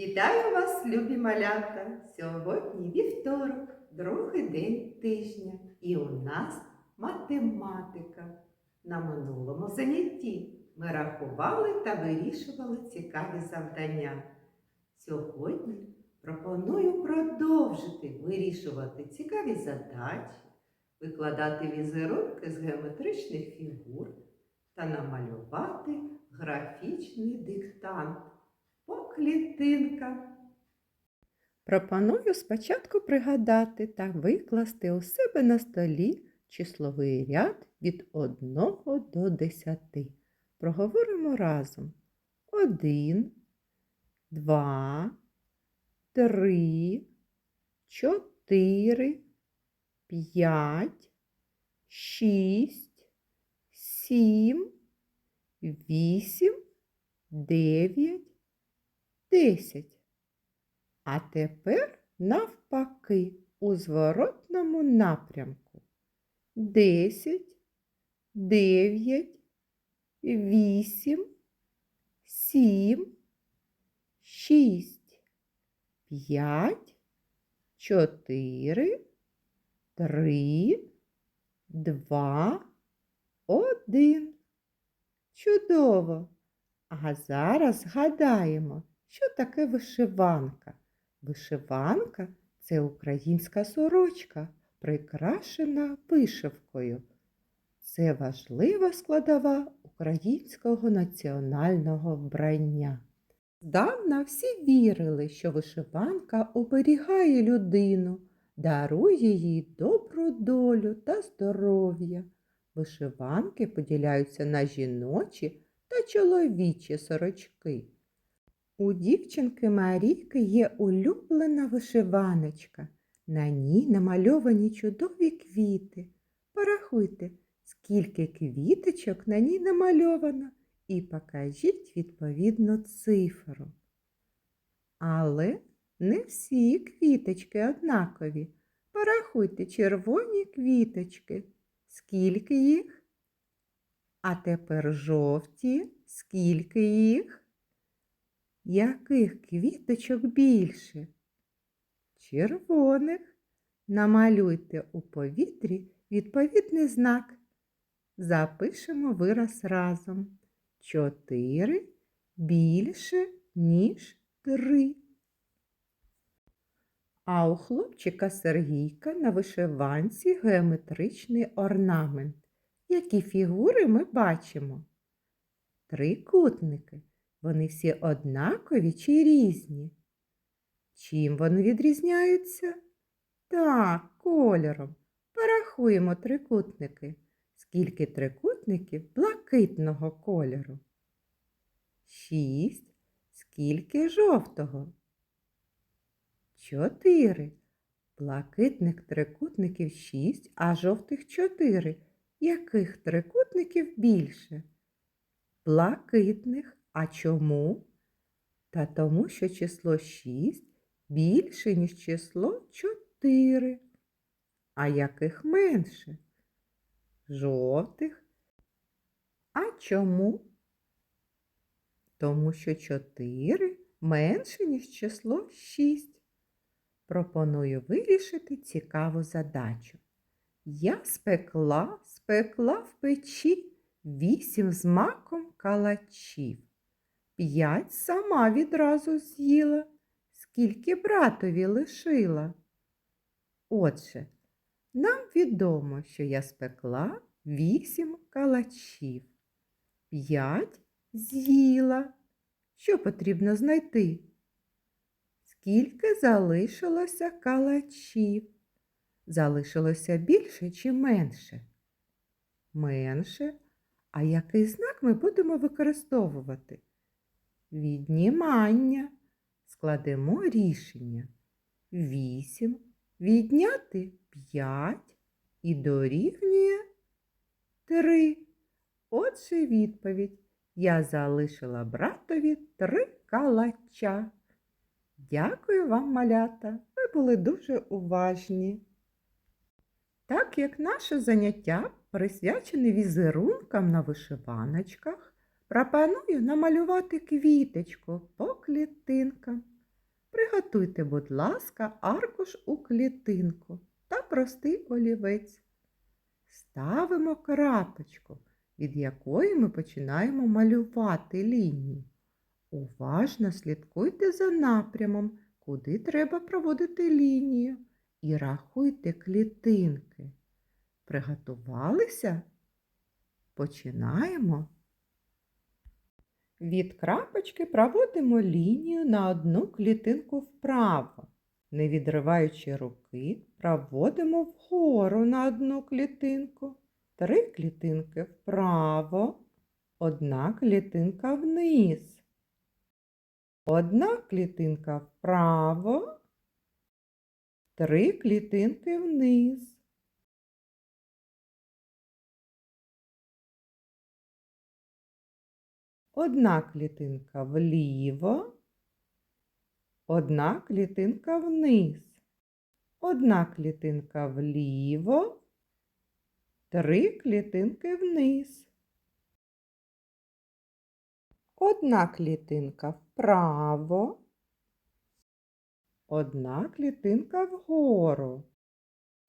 Вітаю вас, любі малята! Сьогодні вівторок, другий день тижня, і у нас математика. На минулому занятті ми рахували та вирішували цікаві завдання. Сьогодні пропоную продовжити вирішувати цікаві задачі, викладати візерунки з геометричних фігур та намалювати графічний диктант по клітинкам. Пропоную спочатку пригадати та викласти у себе на столі числовий ряд від 1 до 10. Проговоримо разом. 1, 2, 3, 4, 5, 6, 7, 8, 9, 10. А тепер навпаки у зворотному напрямку. 10, 9, 8, 7, 6, 5, 4, 3, 2, 1. Чудово! А зараз згадаємо, що таке вишиванка. Вишиванка це українська сорочка, прикрашена вишивкою. Це важлива складова українського національного вбрання. Здавна всі вірили, що вишиванка оберігає людину, дарує їй добру долю та здоров'я. Вишиванки поділяються на жіночі та чоловічі сорочки. У дівчинки Марійки є улюблена вишиваночка. На ній намальовані чудові квіти. Порахуйте, скільки квіточок на ній намальовано, і покажіть відповідну цифру. Але не всі квіточки однакові. Порахуйте червоні квіточки. Скільки їх? А тепер жовті, скільки їх? Яких квіточок більше? Червоних. Намалюйте у повітрі відповідний знак. Запишемо вираз разом. Чотири більше, ніж три. А у хлопчика Сергійка на вишиванці геометричний орнамент. Які фігури ми бачимо? Трикутники. Вони всі однакові чи різні? Чим вони відрізняються? Так, кольором. Порахуємо трикутники. Скільки трикутників блакитного кольору? Шість. Скільки жовтого? Чотири. Блакитних трикутників шість, а жовтих чотири. Яких трикутників більше? Блакитних. А чому? Та тому, що число 6 більше, ніж число 4. А яких менше? Жовтих. А чому? Тому що 4 менше, ніж число 6. Пропоную вирішити цікаву задачу. Я спекла, спекла в печі вісім з маком калачів. П'ять сама відразу з'їла, скільки братові лишила. Отже, нам відомо, що я спекла вісім калачів. П'ять з'їла. Що потрібно знайти? Скільки залишилося калачів? Залишилося більше чи менше? Менше. А який знак ми будемо використовувати? Віднімання. Складемо рішення. 8 відняти 5 і дорівнює 3. Отже, відповідь. Я залишила братові три калача. Дякую вам, малята. Ви були дуже уважні. Так як наше заняття присвячене візерункам на вишиваночках, пропоную намалювати квіточку по клітинкам. Приготуйте, будь ласка, аркуш у клітинку та простий олівець. Ставимо крапочку, від якої ми починаємо малювати лінію. Уважно слідкуйте за напрямом, куди треба проводити лінію, і рахуйте клітинки. Приготувалися? Починаємо. Від крапочки проводимо лінію на одну клітинку вправо. Не відриваючи руки, проводимо вгору на одну клітинку. Три клітинки вправо, одна клітинка вниз. Одна клітинка вправо, три клітинки вниз. Одна клітинка вліво, одна клітинка вниз, одна клітинка вліво, три клітинки вниз. Одна клітинка вправо, одна клітинка вгору,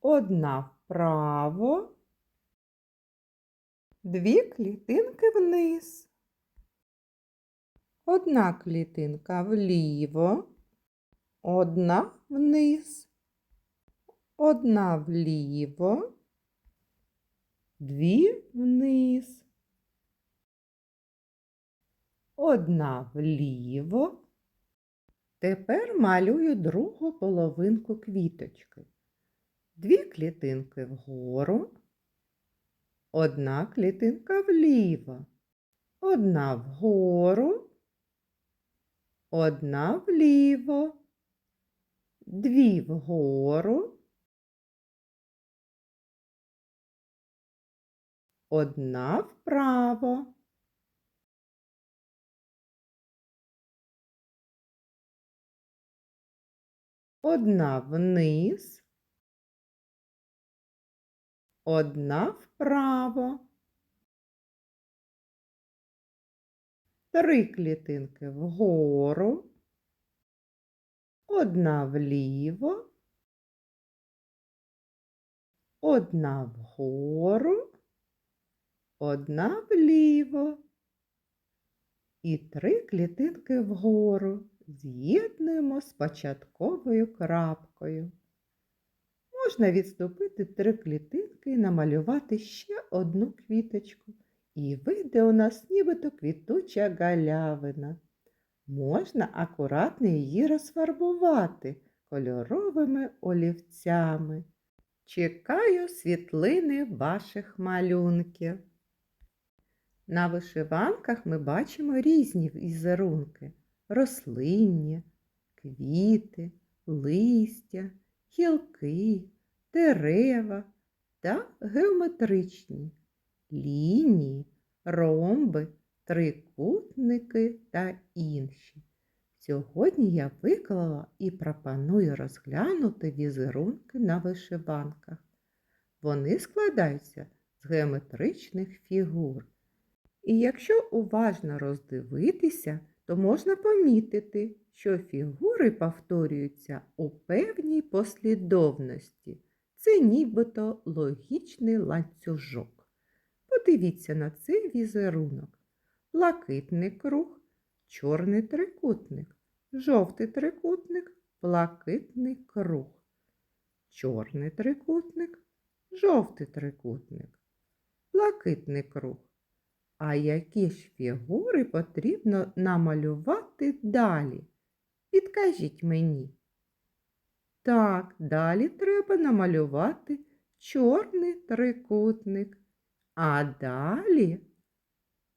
одна вправо, дві клітинки вниз. Одна клітинка вліво, одна вниз, одна вліво, дві вниз, одна вліво. Тепер малюю другу половинку квіточки. Дві клітинки вгору, одна клітинка вліво, одна вгору. Одна вліво, дві вгору, одна вправо. Одна вниз, одна вправо. Три клітинки вгору, одна вліво, одна вгору, одна вліво і три клітинки вгору з'єднуємо з початковою крапкою. Можна відступити три клітинки і намалювати ще одну квіточку. І вийде у нас нібито квітуча галявина. Можна акуратно її розфарбувати кольоровими олівцями. Чекаю світлини ваших малюнків. На вишиванках ми бачимо різні візерунки рослинні, квіти, листя, гілки, дерева та геометричні лінії, ромби, трикутники та інші. Сьогодні я виклала і пропоную розглянути візерунки на вишиванках. Вони складаються з геометричних фігур. І якщо уважно роздивитися, то можна помітити, що фігури повторюються у певній послідовності. Це нібито логічний ланцюжок. Подивіться на цей візерунок. Блакитний круг, чорний трикутник, жовтий трикутник, блакитний круг, чорний трикутник, жовтий трикутник, блакитний круг. А які ж фігури потрібно намалювати далі? Підкажіть мені. Так, далі треба намалювати чорний трикутник. А далі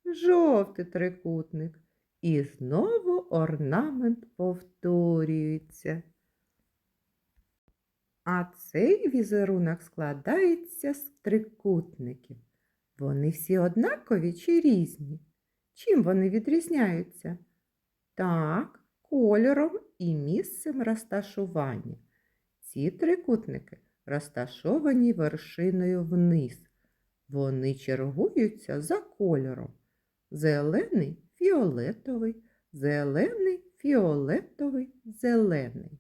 жовтий трикутник. І знову орнамент повторюється. А цей візерунок складається з трикутників. Вони всі однакові чи різні? Чим вони відрізняються? Так, кольором і місцем розташування. Ці трикутники розташовані вершиною вниз. Вони чергуються за кольором. Зелений фіолетовий, зелений фіолетовий, зелений.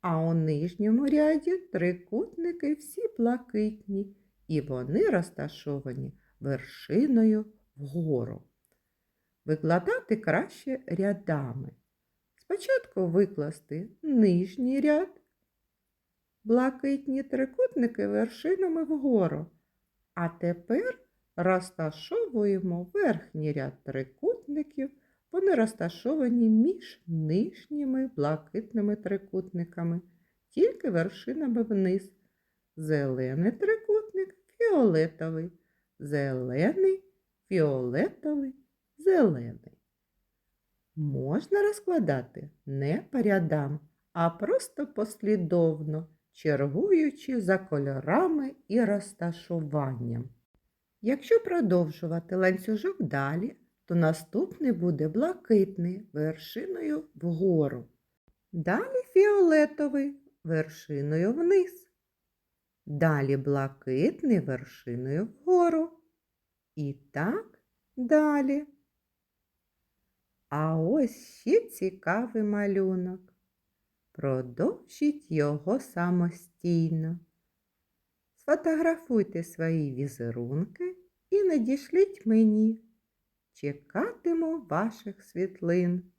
А у нижньому ряді трикутники всі блакитні, і вони розташовані вершиною вгору. Викладати краще рядами. Спочатку викласти нижній ряд, блакитні трикутники вершинами вгору. А тепер розташовуємо верхній ряд трикутників. Вони розташовані між нижніми блакитними трикутниками, тільки вершинами вниз. Зелений трикутник фіолетовий, зелений, фіолетовий, зелений. Можна розкладати не по рядам, а просто послідовно, чергуючи за кольорами і розташуванням. Якщо продовжувати ланцюжок далі, то наступний буде блакитний вершиною вгору. Далі фіолетовий вершиною вниз. Далі блакитний вершиною вгору. І так далі. А ось ще цікавий малюнок. Продовжіть його самостійно. Сфотографуйте свої візерунки і надішліть мені. Чекатиму ваших світлин.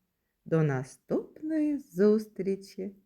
До наступної зустрічі!